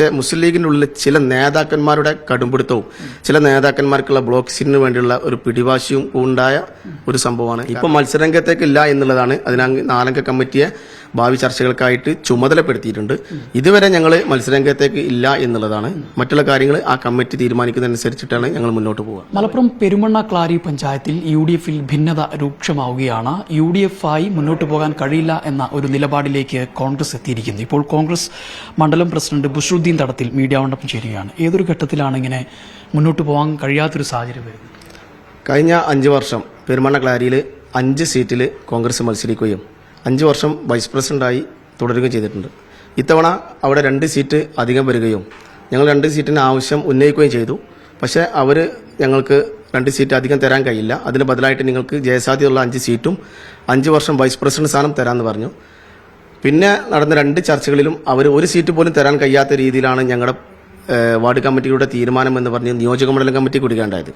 പക്ഷേ മുസ്ലിം ലീഗിന്റെ ഉള്ളിൽ ചില നേതാക്കന്മാരുടെ കടുംപിടുത്തവും ചില നേതാക്കന്മാർക്കുള്ള ബ്ലോക്ക് വേണ്ടിയുള്ള ഒരു പിടിവാശിയും ഉണ്ടായ ഒരു സംഭവമാണ്. ഇപ്പം മത്സരരംഗത്തേക്ക് ഇല്ല എന്നുള്ളതാണ് അതിനാ നാലംഗ കമ്മിറ്റിയെ ഭാവി ചർച്ചകൾക്കായിട്ട് ചുമതലപ്പെടുത്തിയിട്ടുണ്ട്. ഇതുവരെ ഞങ്ങൾ മത്സരരംഗത്തേക്ക് ഇല്ല എന്നുള്ളതാണ്. മറ്റുള്ള കാര്യങ്ങൾ ആ കമ്മിറ്റി തീരുമാനിക്കുന്നതനുസരിച്ചിട്ടാണ് ഞങ്ങൾ മുന്നോട്ട് പോകുക മലപ്പുറം പെരുമണ്ണ ക്ലാരി പഞ്ചായത്തിൽ യു ഡി എഫിൽ ഭിന്നത രൂക്ഷമാവുകയാണ്. യു ഡി എഫ് ആയി മുന്നോട്ട് പോകാൻ കഴിയില്ല എന്ന ഒരു നിലപാടിലേക്ക് കോൺഗ്രസ് എത്തിയിരിക്കുന്നു. ഇപ്പോൾ കോൺഗ്രസ് മണ്ഡലം പ്രസിഡന്റ് ബുഷ്രുദ്ദീൻ തടത്തിൽ മീഡിയ മണ്ഡപം ചേരുകയാണ്. ഏതൊരു ഘട്ടത്തിലാണ് ഇങ്ങനെ മുന്നോട്ട് പോകാൻ കഴിയാത്തൊരു സാഹചര്യം വരുന്നത്? കഴിഞ്ഞ അഞ്ച് വർഷം പെരുമണ്ണ ക്ലാരിയിൽ അഞ്ച് സീറ്റിൽ കോൺഗ്രസ് മത്സരിക്കുകയും അഞ്ച് വർഷം വൈസ് പ്രസിഡന്റായി തുടരുകയും ചെയ്തിട്ടുണ്ട്. ഇത്തവണ അവിടെ രണ്ട് സീറ്റ് അധികം വരികയും ഞങ്ങൾ രണ്ട് സീറ്റിന് ആവശ്യം ഉന്നയിക്കുകയും ചെയ്തു. പക്ഷേ അവർ ഞങ്ങൾക്ക് രണ്ട് സീറ്റ് അധികം തരാൻ കഴിയില്ല. അതിന് ബദലായിട്ട് നിങ്ങൾക്ക് ജയസാധ്യതയുള്ള അഞ്ച് സീറ്റും അഞ്ച് വർഷം വൈസ് പ്രസിഡന്റ് സ്ഥാനം തരാമെന്ന് പറഞ്ഞു. പിന്നെ നടന്ന രണ്ട് ചർച്ചകളിലും അവർ ഒരു സീറ്റ് പോലും തരാൻ കഴിയാത്ത രീതിയിലാണ് ഞങ്ങളുടെ വാർഡ് കമ്മിറ്റിയുടെ തീരുമാനം എന്ന് പറഞ്ഞ് നിയോജക മണ്ഡലം കമ്മിറ്റി കൊടുക്കേണ്ടായത്.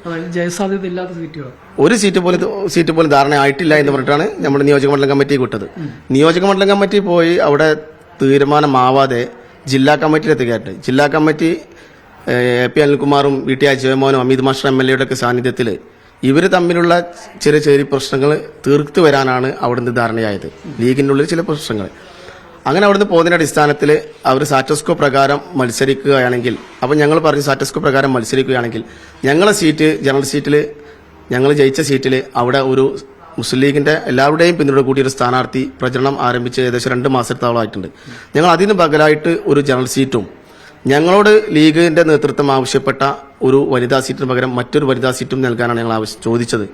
ഒരു സീറ്റ് പോലും സീറ്റ് പോലും ധാരണ ആയിട്ടില്ല എന്ന് പറഞ്ഞിട്ടാണ് നമ്മുടെ നിയോജക മണ്ഡലം കമ്മിറ്റി വിട്ടത്. നിയോജക മണ്ഡലം കമ്മിറ്റി പോയി അവിടെ തീരുമാനമാവാതെ ജില്ലാ കമ്മിറ്റിയിലെത്തുകയായിട്ട് ജില്ലാ കമ്മിറ്റി എ പി അനിൽകുമാറും വി ടി അജയമോനും അമിത് മാഷ്ടർ എം എൽ എയുടെ ഒക്കെ സാന്നിധ്യത്തിൽ ഇവർ തമ്മിലുള്ള ചെറിയ ചെറിയ പ്രശ്നങ്ങൾ തീർത്തു വരാനാണ് അവിടുന്ന് ധാരണയായത്. ലീഗിനുള്ളിൽ ചില പ്രശ്നങ്ങൾ അങ്ങനെ അവിടുന്ന് പോകുന്നതിന്റെ അടിസ്ഥാനത്തിൽ അവർ സാറ്റസ്കോ പ്രകാരം മത്സരിക്കുകയാണെങ്കിൽ അപ്പം ഞങ്ങൾ പറഞ്ഞു സാറ്റസ്കോ പ്രകാരം മത്സരിക്കുകയാണെങ്കിൽ ഞങ്ങളെ സീറ്റ് ജനറൽ സീറ്റിൽ ഞങ്ങൾ ജയിച്ച സീറ്റിൽ അവിടെ ഒരു മുസ്ലിം ലീഗിന്റെ എല്ലാവരുടെയും പിന്തുണ കൂടിയൊരു സ്ഥാനാർത്ഥി പ്രചരണം ആരംഭിച്ച് ഏകദേശം രണ്ട് മാസത്തോളമായിട്ടുണ്ട് ഞങ്ങൾ അതിന് പകരമായിട്ട് ഒരു ജനറൽ സീറ്റും ഞങ്ങളോട് ലീഗിന്റെ നേതൃത്വം ആവശ്യപ്പെട്ട ഒരു വനിതാ സീറ്റിന് പകരം മറ്റൊരു വനിതാ സീറ്റും നൽകാനാണ് ഞങ്ങൾ ആവശ്യം ചോദിച്ചത്.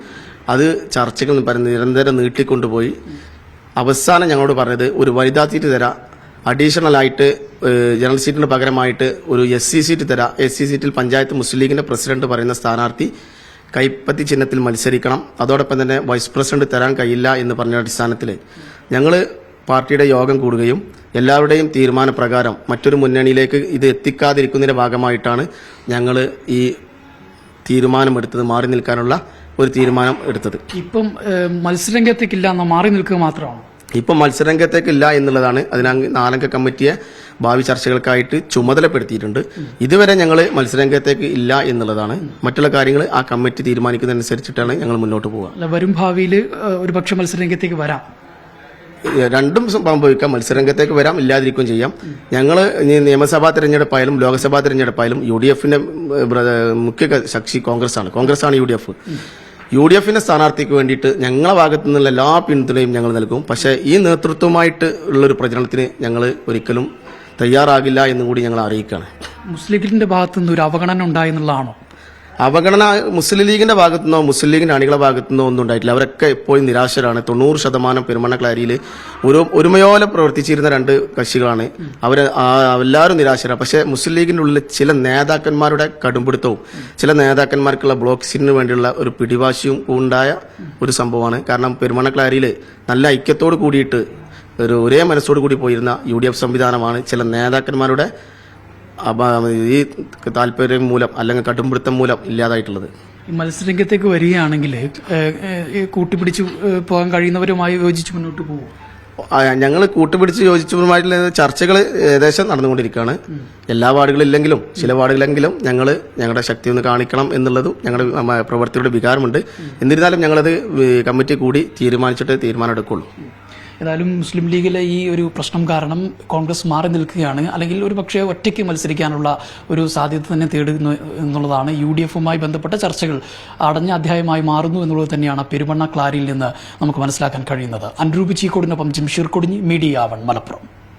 അത് ചർച്ചകൾ നിരന്തരം നീട്ടിക്കൊണ്ടുപോയി. അവസാനം ഞങ്ങളോട് പറഞ്ഞത് ഒരു വനിതാ സീറ്റ് തരാം അഡീഷണൽ ആയിട്ട് ജനറൽ സീറ്റിന് പകരമായിട്ട് ഒരു എസ് സി സീറ്റ് തരാം. എസ് സി സീറ്റിൽ പഞ്ചായത്ത് മുസ്ലിം ലീഗിന്റെ പ്രസിഡന്റ് പറയുന്ന സ്ഥാനാർത്ഥി കൈപ്പത്തി ചിഹ്നത്തിൽ മത്സരിക്കണം. അതോടൊപ്പം തന്നെ വൈസ് പ്രസിഡന്റ് തരാൻ കഴിയില്ല എന്ന് പറഞ്ഞ അടിസ്ഥാനത്തിൽ ഞങ്ങൾ പാർട്ടിയുടെ യോഗം കൂടുകയും എല്ലാവരുടെയും തീരുമാനപ്രകാരം മറ്റൊരു മുന്നണിയിലേക്ക് ഇത് എത്തിക്കാതിരിക്കുന്നതിന്റെ ഭാഗമായിട്ടാണ് ഞങ്ങൾ ഈ തീരുമാനമെടുത്തത്. മാറി നിൽക്കാനുള്ള ഒരു തീരുമാനം എടുത്തത്. ഇപ്പം മത്സരരംഗത്തേക്കില്ല എന്ന് മാറി നിൽക്കുക മാത്രമാണ്? ഇപ്പം മത്സരരംഗത്തേക്ക് ഇല്ല എന്നുള്ളതാണ് അതിനാ നാലംഗ കമ്മിറ്റിയെ ഭാവി ചർച്ചകൾക്കായിട്ട് ചുമതലപ്പെടുത്തിയിട്ടുണ്ട്. ഇതുവരെ ഞങ്ങൾ മത്സരരംഗത്തേക്ക് ഇല്ല എന്നുള്ളതാണ്. മറ്റുള്ള കാര്യങ്ങൾ ആ കമ്മിറ്റി തീരുമാനിക്കുന്നതനുസരിച്ചിട്ടാണ് ഞങ്ങൾ മുന്നോട്ട് പോകുക വരും ഭാവിയിൽ ഒരു പക്ഷേ മത്സരരംഗത്തേക്ക് വരാം. രണ്ടും സംഭവിക്കാം മത്സരരംഗത്തേക്ക് വരാം ഇല്ലാതിരിക്കുകയും ചെയ്യാം. ഞങ്ങൾ നിയമസഭാ തെരഞ്ഞെടുപ്പായാലും ലോക്സഭാ തെരഞ്ഞെടുപ്പായാലും യു ഡി എഫിന്റെ മുഖ്യ കക്ഷി കോൺഗ്രസ് ആണ് കോൺഗ്രസ് ആണ് U D F U D എഫിന്റെ സ്ഥാനാർത്ഥിക്ക് വേണ്ടിയിട്ട് ഞങ്ങളെ ഭാഗത്തു നിന്നുള്ള എല്ലാ പിന്തുണയും ഞങ്ങൾ നൽകും. പക്ഷേ ഈ നേതൃത്വമായിട്ട് ഉള്ളൊരു പ്രചരണത്തിന് ഞങ്ങൾ ഒരിക്കലും തയ്യാറാകില്ല എന്നും കൂടി ഞങ്ങൾ അറിയിക്കുകയാണ്. മുസ്ലിം ലീഗിന്റെ ഭാഗത്തുനിന്ന് ഒരു അവഗണന ഉണ്ടായി എന്നുള്ളതാണോ? അവഗണന മുസ്ലിം ലീഗിന്റെ ഭാഗത്തുനിന്നോ മുസ്ലിം ലീഗിന്റെ അണികളുടെ ഭാഗത്തുനിന്നോ ഒന്നും ഉണ്ടായിട്ടില്ല. അവരൊക്കെ എപ്പോഴും നിരാശരാണ്. തൊണ്ണൂറ് ശതമാനം പെരുമണ ക്ലാരിയിൽ ഒരു ഒരുമയോലെ പ്രവർത്തിച്ചിരുന്ന രണ്ട് കക്ഷികളാണ്. അവർ എല്ലാവരും നിരാശരാണ് പക്ഷേ മുസ്ലിം ലീഗിന്റെ ഉള്ളിൽ ചില നേതാക്കന്മാരുടെ കടുംപിടുത്തവും ചില നേതാക്കന്മാർക്കുള്ള ബ്ലോക്ക് സീറ്റിന് വേണ്ടിയുള്ള ഒരു പിടിവാശിയും ഉണ്ടായ ഒരു സംഭവമാണ്. കാരണം പെരുമണ ക്ലാരിയിൽ നല്ല ഐക്യത്തോട് കൂടിയിട്ട് ഒരു ഒരേ മനസ്സോട് കൂടി പോയിരുന്ന യു ഡി എഫ് സംവിധാനമാണ് ചില നേതാക്കന്മാരുടെ ഈ താല്പര്യം മൂലം അല്ലെങ്കിൽ കടുംപിടുത്തം മൂലം ഇല്ലാതായിട്ടുള്ളത്. ഈ മത്സരരംഗത്തേക്ക് വരികയാണെങ്കിൽ കൂട്ടിപ്പിടിച്ച് പോകാൻ കഴിയുന്നവരുമായി യോജിച്ച് മുന്നോട്ട് പോകും ഞങ്ങൾ കൂട്ടുപിടിച്ച് യോജിച്ചവരുമായിട്ടുള്ള ചർച്ചകൾ ഏകദേശം നടന്നുകൊണ്ടിരിക്കുകയാണ്. എല്ലാ വാർഡുകളില്ലെങ്കിലും ചില വാർഡുകളെങ്കിലും ഞങ്ങൾ ഞങ്ങളുടെ ശക്തി ഒന്ന് കാണിക്കണം എന്നുള്ളതും ഞങ്ങളുടെ പ്രവർത്തിയുടെ വികാരമുണ്ട്. എന്നിരുന്നാലും ഞങ്ങളത് കമ്മിറ്റി കൂടി തീരുമാനിച്ചിട്ട് തീരുമാനം എടുക്കുള്ളൂ ഏതായാലും മുസ്ലിം ലീഗിലെ ഈ ഒരു പ്രശ്നം കാരണം കോൺഗ്രസ് മാറി നിൽക്കുകയാണ്. അല്ലെങ്കിൽ ഒരു പക്ഷേ ഒറ്റയ്ക്ക് മത്സരിക്കാനുള്ള ഒരു സാധ്യത തന്നെ തേടുന്നു എന്നുള്ളതാണ് യു ഡി എഫുമായി ബന്ധപ്പെട്ട ചർച്ചകൾ. അടഞ്ഞ അധ്യായമായി മാറുന്നു എന്നുള്ളത് തന്നെയാണ് പെരുമണ്ണ ക്ലാരിയിൽ നിന്ന് നമുക്ക് മനസ്സിലാക്കാൻ കഴിയുന്നത്. അൻരൂപ് ചീക്കോടിനൊപ്പം ജംഷീർ കൊടിഞ്ഞ് മീഡിയ വൺ മലപ്പുറം.